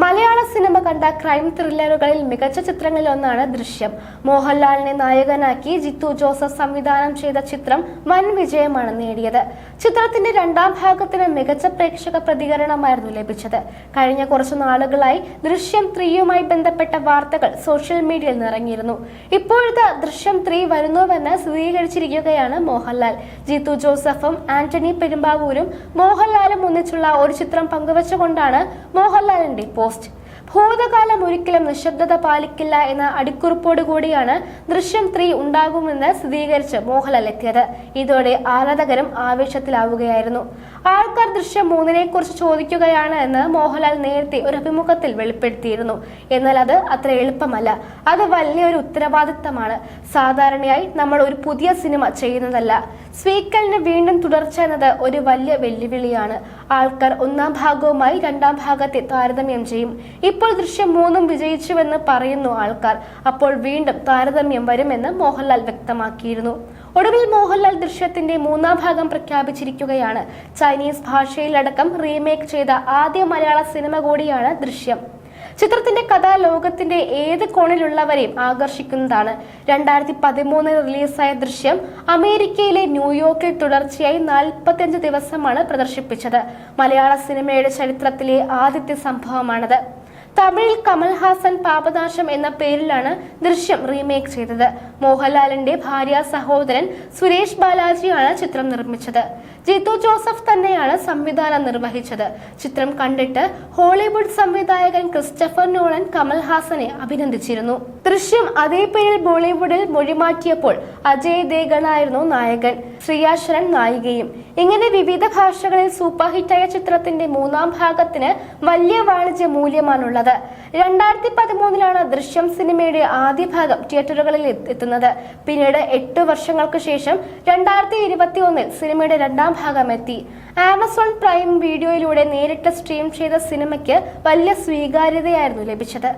മലയാള cinema കണ്ട crime ത്രില്ലറുകളിൽ മികച്ച ചിത്രങ്ങളിൽ ഒന്നാണ് ദൃശ്യം. മോഹൻലാലിനെ നായകനാക്കി ജിത്തു ജോസഫ് സംവിധാനം ചെയ്ത ചിത്രം വൻ വിജയമാണ് നേടിയത്. ചിത്രത്തിന്റെ രണ്ടാം ഭാഗത്തിന് മികച്ച പ്രേക്ഷക പ്രതികരണമായിരുന്നു ലഭിച്ചത്. കഴിഞ്ഞ കുറച്ചു നാളുകളായി ദൃശ്യം ത്രീയുമായി ബന്ധപ്പെട്ട വാർത്തകൾ സോഷ്യൽ മീഡിയയിൽ നിറങ്ങിയിരുന്നു ഇപ്പോഴത്തെ ദൃശ്യം ത്രീ വരുന്നുവെന്ന് സ്ഥിരീകരിച്ചിരിക്കുകയാണ് മോഹൻലാൽ. ജിത്തു ജോസഫും ആന്റണി പെരുമ്പാവൂരും മോഹൻലാലും ഒന്നിച്ചുള്ള ഒരു ചിത്രം പങ്കുവച്ചുകൊണ്ടാണ് മോഹൻലാലിന്റെ പോസ്റ്റ് ഭൂതകാലം ഒരിക്കലും നിശബ്ദത പാലിക്കില്ല എന്ന അടിക്കുറിപ്പോട് കൂടിയാണ് ദൃശ്യം ത്രീ ഉണ്ടാകുമെന്ന് സ്ഥിരീകരിച്ച് മോഹൻലാൽ എത്തിയത്. ഇതോടെ ആരാധകരും ആവേശത്തിലാവുകയായിരുന്നു. ആൾക്കാർ ദൃശ്യം മൂന്നിനെ കുറിച്ച് ചോദിക്കുകയാണ് എന്ന് മോഹൻലാൽ നേരത്തെ ഒരു അഭിമുഖത്തിൽ വെളിപ്പെടുത്തിയിരുന്നു. എന്നാൽ അത് അത്ര എളുപ്പമല്ല. അത് വലിയൊരു ഉത്തരവാദിത്തമാണ്. സാധാരണയായി നമ്മൾ ഒരു പുതിയ സിനിമ ചെയ്യുന്നതല്ല. സ്വീക്കലിന് വീണ്ടും തുടർച്ച എന്നത് ഒരു വലിയ വെല്ലുവിളിയാണ്. ആൾക്കാർ ഒന്നാം ഭാഗവുമായി രണ്ടാം ഭാഗത്തെ താരതമ്യം ചെയ്യും. ഇപ്പോൾ ദൃശ്യം മൂന്നും വിജയിച്ചുവെന്ന് പറയുന്നു ആൾക്കാർ. അപ്പോൾ വീണ്ടും താരതമ്യം വരുമെന്ന് മോഹൻലാൽ വ്യക്തമാക്കിയിരുന്നു. ഒടുവിൽ മോഹൻലാൽ ദൃശ്യത്തിന്റെ മൂന്നാം ഭാഗം പ്രഖ്യാപിച്ചിരിക്കുകയാണ്. ചൈനീസ് ഭാഷയിലടക്കം റീമേക്ക് ചെയ്ത ആദ്യ മലയാള സിനിമ കൂടിയാണ് ദൃശ്യം. ചിത്രത്തിന്റെ കഥ ലോകത്തിന്റെ ഏത് കോണിലുള്ളവരെയും ആകർഷിക്കുന്നതാണ്. രണ്ടായിരത്തി പതിമൂന്നിൽ റിലീസായ ദൃശ്യം അമേരിക്കയിലെ ന്യൂയോർക്കിൽ തുടർച്ചയായി നാൽപ്പത്തിയഞ്ച് ദിവസമാണ് പ്രദർശിപ്പിച്ചത്. മലയാള സിനിമയുടെ ചരിത്രത്തിലെ ആദ്യത്തെ സംഭവമാണത്. തമിഴിൽ കമൽഹാസൻ പാപനാശം എന്ന പേരിലാണ് ദൃശ്യം റീമേക്ക് ചെയ്തത്. മോഹൻലാലിന്റെ ഭാര്യ സഹോദരൻ സുരേഷ് ബാലാജിയാണ് ചിത്രം നിർമ്മിച്ചത്. ജിത്തു ജോസഫ് തന്നെയാണ് സംവിധാനം നിർവഹിച്ചത്. ചിത്രം കണ്ടിട്ട് ഹോളിവുഡ് സംവിധായകൻ ക്രിസ്റ്റഫർ നോളൻ കമൽഹാസനെ അഭിനന്ദിച്ചിരുന്നു. ദൃശ്യം അതേ പേരിൽ ബോളിവുഡിൽ മൊഴിമാറ്റിയപ്പോൾ അജയ് ദേഗണായിരുന്നു നായകൻ. ശ്രീയാശ്വരൻ നായികയും. ഇങ്ങനെ വിവിധ ഭാഷകളിൽ സൂപ്പർ ഹിറ്റായ ചിത്രത്തിന്റെ മൂന്നാം ഭാഗത്തിന് വലിയ വാണിജ്യ മൂല്യമാണുള്ളത്. രണ്ടായിരത്തി പതിമൂന്നിലാണ് ദൃശ്യം സിനിമയുടെ ആദ്യ ഭാഗം തിയേറ്ററുകളിൽ എത്തുന്നത്. പിന്നീട് എട്ട് വർഷങ്ങൾക്ക് ശേഷം രണ്ടായിരത്തി ഇരുപത്തി ഒന്നിൽ സിനിമയുടെ രണ്ടാം ഭാഗം എത്തി ആമസോൺ പ്രൈം വീഡിയോയിലൂടെ നേരിട്ട് സ്ട്രീം ചെയ്ത സിനിമയ്ക്ക് വലിയ സ്വീകാര്യതയായിരുന്നു ലഭിച്ചത്.